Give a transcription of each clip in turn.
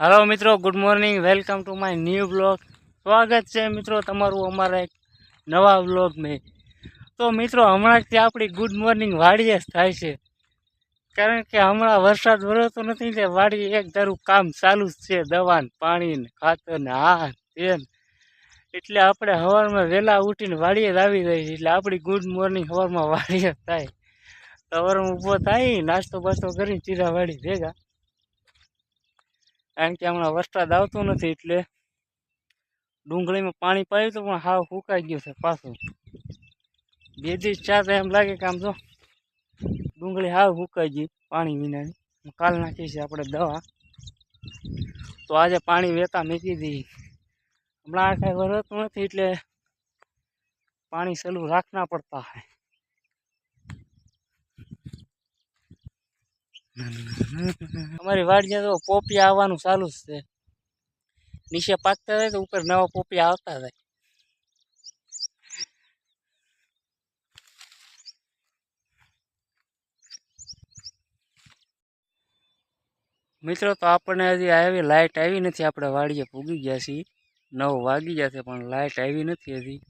હાલો મિત્રો. Good morning welcome to my new blog સ્વાગત છે, મિત્રો, તમારું અમારા એક નવા બ્લોગ મેં તો, મિત્રો, હમણાંથી આપણી ગુડ મોર્નિંગ વાડીએ જ થાય છે. કારણ કે હમણાં વરસાદ વરસતો નથી તે વાડી એક ધારું કામ ચાલુ જ છે. દવાને પાણીને ખાતરને આ તેન એટલે આપણે સવારમાં વહેલા ઉઠીને વાડીએ જ આવી જાય એટલે આપણી ગુડ મોર્નિંગ સવારમાં વાડીએ જ થાય. સવારમાં ઊભો થાય નાસ્તો બાસ્તો કરીને ચીરા વાડી ભેગા. કારણ કે હમણાં વરસાદ આવતો નથી એટલે ડુંગળીમાં પાણી પાયું તો પણ હાવ સુકાઈ ગયું છે પાછું. બે દિવસ ચાર એમ લાગે કે આમ જો ડુંગળી હાવ સુકાઈ ગઈ પાણી વિનાની. કાલ નાખી છે આપણે દવા. તો આજે પાણી વેતા મૂકી દઈએ હમણાં આ કાંઈ વરસતું નથી એટલે પાણી સલું રાખના પડતા હે. અમારી વાડીમાં તો પોપિયા આવવાનું ચાલુ જ છે. નીચે પાકતા થાય તો ઉપર નવા પોપિયા આવતા થાય મિત્રો, તો આપણને હજી આવી લાઇટ આવી નથી. આપણે વાડીએ પૂગી ગયા છીએ. નવ વાગી ગયા છે, પણ લાઇટ આવી નથી હજી.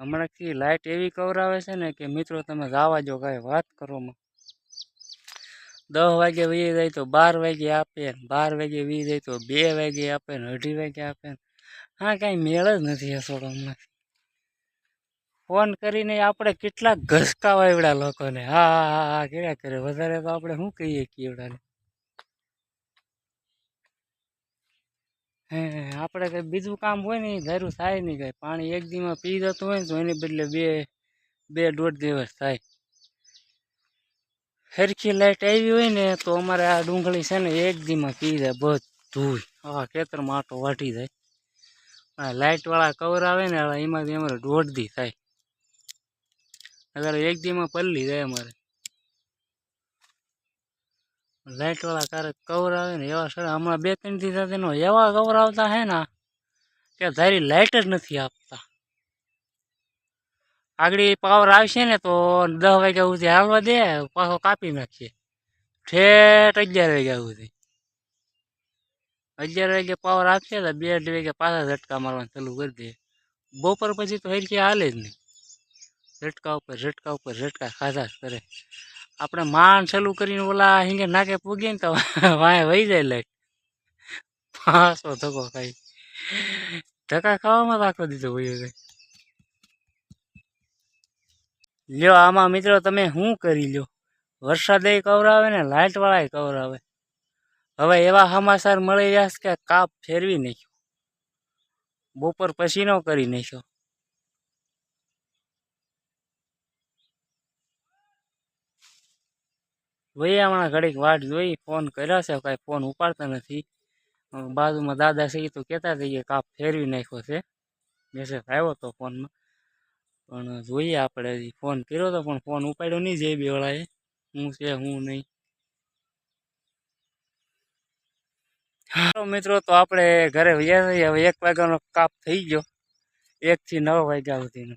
હમણાંથી લાઇટ એવી કવરાવે છે ને કે, મિત્રો, તમે જવા જો કાંઈ વાત કરોમાં દસ વાગે વી જાય તો બાર વાગે આપે ને બાર વાગે વી જાય તો બે વાગે આપે ને અઢી વાગે આપે ને. હા, કાંઈ મેળ જ નથી અસોડો હમણાં ફોન કરીને આપણે કેટલા ઘસકા વાવડા લોકોને. હા હા હા કર્યા કરે? વધારે તો આપણે શું કહીએ કેવડાને? હે આપણે કંઈ બીજું કામ હોય ને એ ધારું થાય નહીં કાંઈ. પાણી એક દીમાં પી જતું હોય ને તો એને બદલે બે બે દોઢ દિવસ થાય. સરખી લાઈટ આવી હોય ને તો અમારે આ ડુંગળી છે ને એક દીમાં પી જાય બધું હા ખેતરમાં આટો વાટી જાય. પણ લાઇટવાળા કવર આવે ને એમાંથી અમારે દોઢ દી થાય. અગર એક દીમાં પલ્લી જાય અમારે. લાઇટવાળા ક્યારેક કવર આવે ને એવા સર હમણાં બે ત્રણ દી તેનો એવા કવર આવતા હે ને કે ધારી લાઇટ જ નથી આપતા. આગળ પાવર આવશે ને તો દસ વાગ્યા સુધી હાલવા દે, પાછો કાપી નાખીએ. ઠેઠ અગિયાર વાગ્યા સુધી. અગિયાર વાગે પાવર આપશે તો બે અઢી વાગે પાછા ઝટકા મારવાનું ચાલુ કરી દે બપોર પછી તો હરખી હાલે જ નહીં. ઝટકા ઉપર ઝટકા ઉપર, ઝટકા ખાધા કરે. આપણે માન ચાલુ કરીને ઓલા હિંગે નાકે પૂગીએ ને તો વાંય વહી જાય લાઈટ. પાછો ધક્કો ખાઈ. ધક્કા ખાવામાં આખો દીધો વયો જાય લ્યો, આમાં મિત્રો તમે શું કરી લ્યો? વરસાદ કવરાવે ને લાઇટ વાળા કવરાવે. હવે એવા સમાચાર મળી રહ્યા છે કે કાપ ફેરવી નાખ્યો. બપોર પછીનો કરી નાખ્યો. ભાઈ હમણાં ઘડીક વાટ જોઈ ફોન કર્યા છે, કાંઈ ફોન ઉપાડતા નથી. બાજુમાં દાદા છે તો કહેતા હતા કે કાપ ફેરવી નાખ્યો છે. મેસેજ આવ્યો હતો ફોનમાં. પણ જોઈએ આપણે હજી ફોન કર્યો હતો પણ ફોન ઉપાડ્યો નહીં જે બે વાળાએ હું છે, હું નહીં. મિત્રો, તો આપણે ઘરે વ્યા થઈએ હવે એક વાગ્યાનો કાપ થઈ ગયો. એકથી નવ વાગ્યા સુધીનો.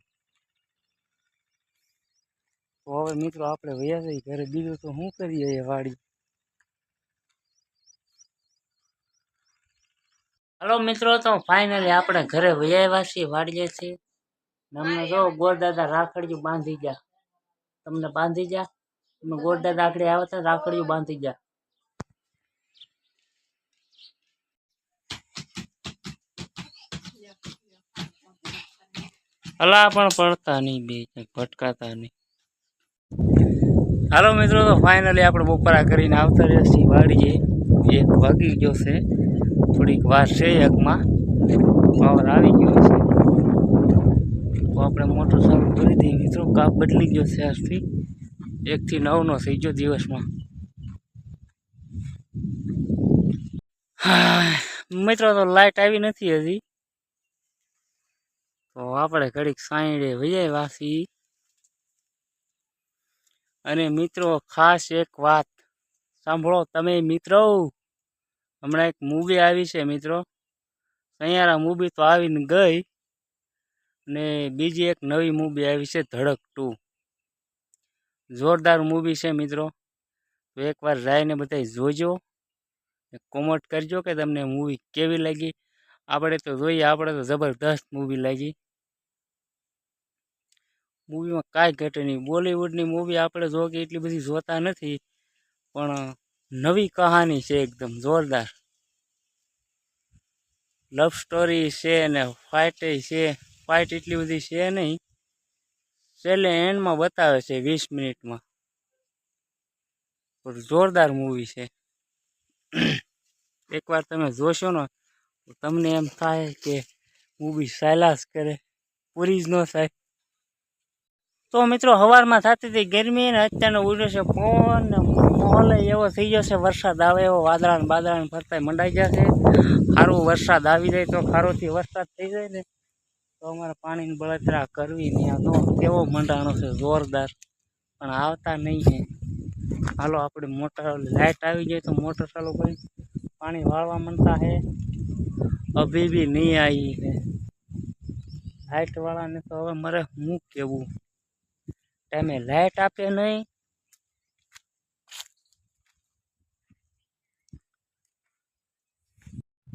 તો હવે મિત્રો આપણે વ્યા જઈએ. ઘરે બીજું તો શું કરીએ એ વાડી? હાલો મિત્રો, તો ફાઇનલી આપણે ઘરે વયા છીએ, વાડીએ છીએ. અમને જો ગોરદાદા રાખડીયું બાંધી ગયા. તમને બાંધી ગયા? તમે ગોરદાદા આકડી આવ્યા હતા, રાખડીયું બાંધી ગયા. અલા પણ પડતા નહીં બે ભટકાતા નહીં. હાલો મિત્રો, તો ફાઇનલી આપણે બપોરા કરીને આવતા રહ્યા છીએ વાડીએ. એક વાગી ગયો છે. થોડીક વાર છે એકમાં. પાવર આવી ગયો તો આપણે મોટર ચાલુ કરી દઈએ. મિત્રો, કાપ બદલી ગયો છે આજથી. એકથી નવનો થઈ ગયો દિવસમાં. મિત્રો, તો લાઇટ આવી નથી હજી. તો આપણે ઘડીક સાંઈડે વૈયા વાસી. અને મિત્રો, ખાસ એક વાત સાંભળો તમે, મિત્રો. હમણાં એક મૂવી આવી છે, મિત્રો. સૈયારા મૂવી તો આવીને ગઈ. ને બીજી એક નવી મૂવી આવી છે ધડક ટુ. જોરદાર મૂવી છે મિત્રો. તો એકવાર રાયને બધા જોજો. કોમેન્ટ કરજો કે તમને મૂવી કેવી લાગી. આપણે તો જોઈએ, આપણે તો જબરદસ્ત મૂવી લાગી. મૂવીમાં કાંઈ ઘટે નહીં. બોલિવૂડની મૂવી આપણે જો કે એટલી બધી જોતા નથી, પણ નવી કહાની છે એકદમ જોરદાર. લવ સ્ટોરી છે ને ફાઇટ છે. ફાઇટ એટલી બધી છે નહીં. છેલ્લે એન્ડમાં બતાવે છે વીસ મિનિટમાં. પણ જોરદાર મૂવી છે. એકવાર તમે જોશો ને તમને એમ થાય કે મૂવી સાયલાસ કરે, પૂરી જ ન થાય. તો મિત્રો સવારમાં થતી હતી ગરમી ને અત્યારનો ઉડ્યો છે પવન ને માહોલ એવો થઈ ગયો છે, વરસાદ આવે એવો વાદળા ને બાદળા ને ફરતા મંડાઈ ગયા છે. સારું વરસાદ આવી જાય તો ખારોથી વરસાદ થઈ જાય ને. તો અમારે પાણીની બળતરા કરવી નહીં. જો કેવો મંડાણો છે, જોરદાર. પણ આવતા નહીં છે. હાલો, આપણે મોટર લાઇટ આવી જાય તો મોટર ચાલુ કરી. પાણી વાળવા માંડતા છે અભી બી નહીં આવી છે લાઇટવાળાને તો હવે મારે શું કહેવું? ટાઈમે લાઇટ આપે નહીં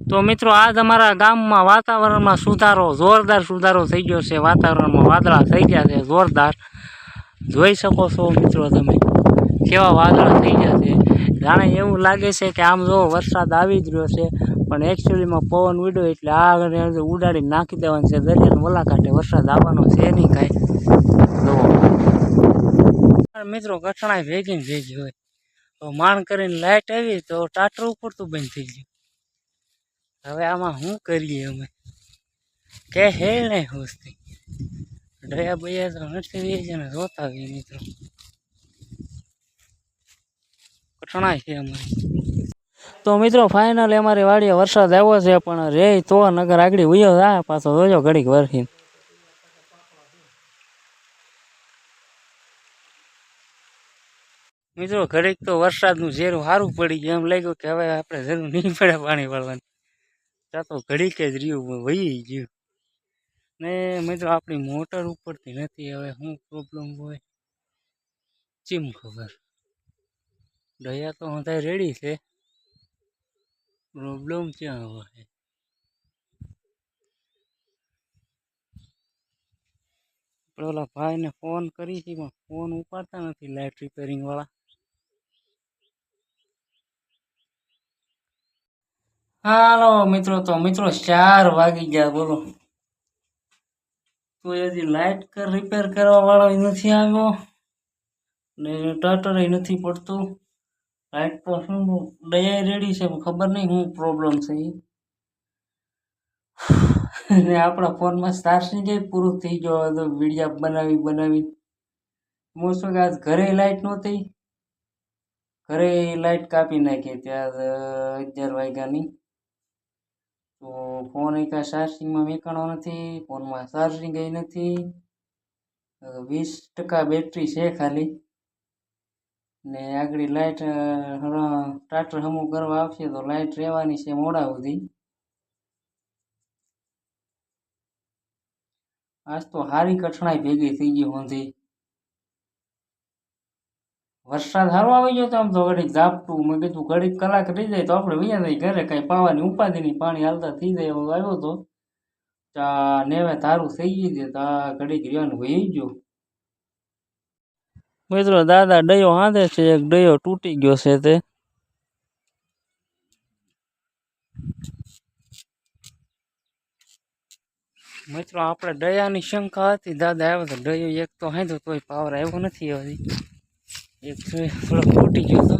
તો મિત્રો, આજ અમારા ગામમાં વાતાવરણમાં સુધારો, જોરદાર સુધારો થઈ ગયો છે. વાતાવરણમાં વાદળા થઈ ગયા છે, જોરદાર. જોઈ શકો છો મિત્રો તમે કેવા વાદળા થઈ ગયા છે. જાણે એવું લાગે છે કે આમ જો વરસાદ આવી જ રહ્યો છે, પણ એકચ્યુઅલીમાં પવન ઉડ્યો એટલે આગળ ઉડાડી નાખી દેવાનું છે. દરિયાની વલાકાંઠે વરસાદ આવવાનો છે નહીં કાંઈ. જુઓ. મિત્રો કઠણાઈ ભેગી ભેગી હોય. તો માણ કરીને લાઇટ આવી તો ટાટર ઉપર તો બંધ થઈ ગયું. હવે આમાં શું કરીએ અમે? કે હે નહીં હોસ્તી. ડયા બયા તો નથી છે ને જોતા આવીએ મિત્રો. કઠણા છે અમારી. તો મિત્રો ફાઇનલ અમારી વાડીએ વરસાદ આવ્યો છે પણ રે તો નગર આગળ ઉયો જાય પાછો જોજો ઘડીક વરસી મિત્રો ઘડીક તો વરસાદનું ઝેરું સારું પડી ગયું. એમ લાગ્યું કે હવે આપણે જરૂર નહીં પડે પાણી વાળવાની ત્યાં તો ઘડીક જ રહ્યું વહી ગયું. ને મિત્રો, આપણી મોટર ઉપરથી નથી, હવે શું પ્રોબ્લેમ હોય? ચીમ ખબર. દયા તો બધા રેડી છે. પ્રોબ્લેમ ક્યાં હોય? આપણે ઓલા ભાઈને ફોન કરી છે પણ ફોન ઉપાડતા નથી લાઇટ રિપેરિંગ હાલો મિત્રો, તો મિત્રો ચાર વાગી ગયા, બોલો. તો હજી લાઇટ કર રિપેર કરવા વાળો નથી આવ્યો ને ટાટર નથી પડતું. લાઇટ તો શું દયા રેડી છે ખબર નહીં શું પ્રોબ્લેમ છે ઈ. ને આપણા ફોનમાં ચાર્જિંગ જાય પૂરું થઈ ગયો તો વિડીયા બનાવી બનાવી. શું કે આજ ઘરે લાઇટ નહોતી. ઘરે લાઇટ કાપી નાખી ત્યાં અગિયાર વાગ્યાની. તો ફોન એક ચાર્જિંગમાં મેકાણો નથી ફોનમાં ચાર્જિંગ એ નથી. વીસ ટકા બેટરી છે ખાલી. ને આગળ લાઇટ ટ્રાક્ટર હમું કરવા આવશે તો લાઇટ રહેવાની છે મોડા સુધી. આજ તો સારી કઠણાઈ ભેગી થઈ ગઈ હોંધી. વરસાદ સારો આવી ગયો તો આમ તો ઘડીક ઝાપટું, મેં કીધું ઘડીક કલાક રહી જાય તો આપણે વૈયા નહીં ઘરે કાંઈ પાવાની ઉપાધિ નહીં પાણી હાલતા થઈ જાય એવો આવ્યો તો. ચા નેવે તારું થઈ ગયું છે તો ઘડીક રહ્યો વહી ગયો. મિત્રો, દાદા ડયો હાંધે છે, એક ડયો તૂટી ગયો છે તે. મિત્રો, આપણે દયાની શંકા હતી, દાદા આવ્યો તો ડયો એક તો હાંધો તોય પાવર આવ્યો નથી હજી એક થોડો ફૂટી ગયો તો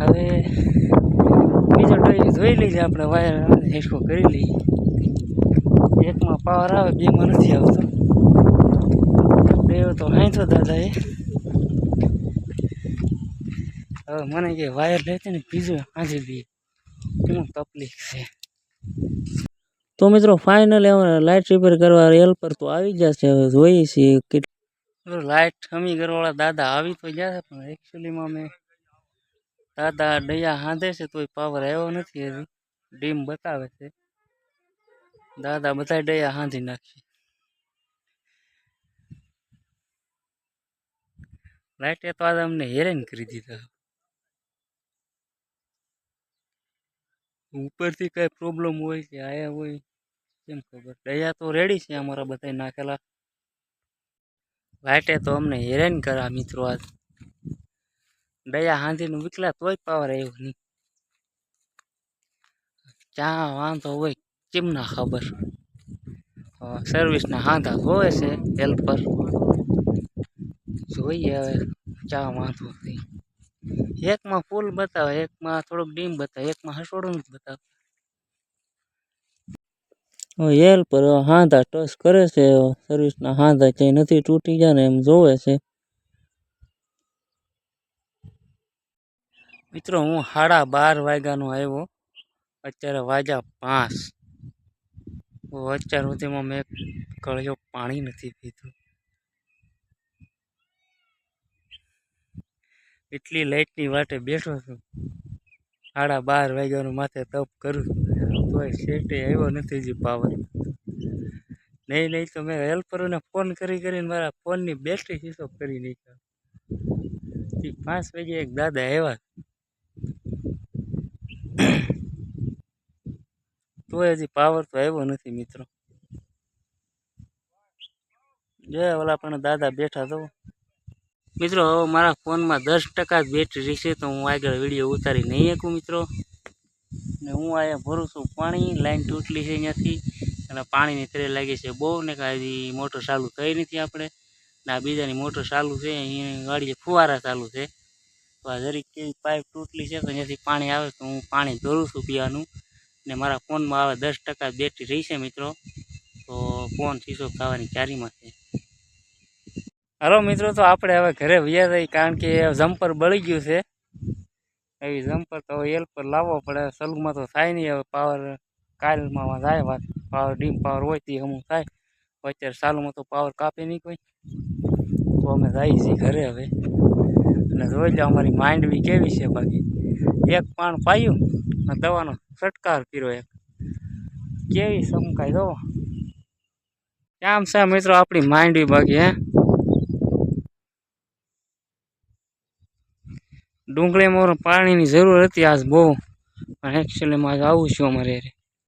હવે બીજો ડયો જોઈ લઈએ આપણે વાયર હેસકો કરી લઈએ. એકમાં પાવર આવે, બેમાં નથી આવતો. બે તો હાંચો દાદા એ. હવે મને કે વાયર લેતી ને, બીજો હાંજી દઈએ. શું તકલીફ છે. તો મિત્રો ફાઇનલી અમારે લાઇટ રિપેર કરવા હેલ્પર તો આવી જશે. હવે જોઈએ છીએ કેટલું લાઇટ હમી ઘરવાળા દાદા આવી તો ગયા પણ એકચ્યુઅલીમાં મેં દાદા ડયા હાંધે છે, તોય પાવર આવ્યો નથી હજી. ડીમ બતાવે છે. દાદા બધા ડયા હાંધી નાખશે લાઇટે તો આજે અમને હેરાન કરી દીધા. ઉપરથી કઈ પ્રોબ્લેમ હોય કે આયા હોય, કેમ ખબર? દયા તો રેડી છે અમારા બધા નાખેલા. લાઈટે તો અમને હેરાન કરા મિત્રો આજ. દયા હાંધીનું વિકલા તોય પાવર આવ્યો નહીં. ચા વાંધો હોય કેમ ના ખબર સર્વિસના હાંધા હોય છે હેલ્પર જોઈએ હવે ચા વાંધો થઈ એકમાં ફૂલ બતાવે, એકમાં થોડુંક ડીમ બતાવે, એકમાં હસોડું નથી બતાવે હેલ્પર હાંધા ટચ કરે છે. સર્વિસના હાંધા ક્યાંય નથી તૂટી ગયા ને એમ જોવે છે. મિત્રો, હું સાડા બાર વાગ્યાનો આવ્યો. અત્યારે વાગ્યા પાંચ. અત્યાર સુધીમાં મેં કળિયો પાણી નથી પીધું. એટલી લાઇટની વાટે બેઠો છું. સાડા બાર વાગ્યાનું માથે તપ કરું તોય સેટે આવ્યો નથી હજી પાવર નહીં નહીં, તો મેં હેલ્પરોને ફોન કરી, કરીને મારા ફોનની બેટરી સ્વિચ કરી નાખ્યા. ઈ પાંચ વાગે એક દાદા આવ્યા. તોય હજી પાવર તો આવ્યો નથી, મિત્રો. જય ઓલા પણ દાદા બેઠા તો. મિત્રો, હવે મારા ફોનમાં દસ ટકા જ બેટરી રહેશે તો હું આગળ વીડિયો ઉતારી નહીં શકું, મિત્રો. ને હું અહીંયા ભરું છું. પાણી લાઈન તૂટલી છે અહીંયાથી. અને પાણીની તરે લાગી છે બહુ, ને કાંઈ મોટર ચાલુ થઈ નથી આપણે. ને આ બીજાની મોટર ચાલુ છે, અહીંયા ગાડી ફુવારા ચાલુ છે. તો આ જરીક કેવી પાઇપ તૂટલી છે, તો અહીંયાથી પાણી આવે, તો હું પાણી ભરું છું પીવાનું. ને મારા ફોનમાં આવે દસ ટકા બેટરી રહી છે મિત્રો. તો ફોન શીશો ખાવાની ક્યારીમાં છે. હાલો મિત્રો, તો આપણે હવે ઘરે વ્યા જઈએ, કારણ કે જમ્પર બળી ગયું છે. એવી જમ્પર તો એલ પર લાવવો પડે. સલુમાં તો થાય નહીં. હવે પાવર કાલમાં જાય વાત. પાવર ડીમ પાવર હોય તે અમુક થાય. અત્યારે સાલુમાં તો પાવર કાપે નહીં કોઈ તો અમે જઈએ છીએ ઘરે હવે. અને જોઈ લો અમારી માઇન્ડવી કેવી છે બાકી. એક પાણ પાયું અને દવાનો છટકાર કર્યો એક. કેવી સમકાય દો આમ છે મિત્રો આપણી માઇન્ડવી બાકી, હે? ડુંગળીમાં પાણીની જરૂર હતી આજ બહુ પણ એકચ્યુઅલીમાં આજ આવું છું અમારે.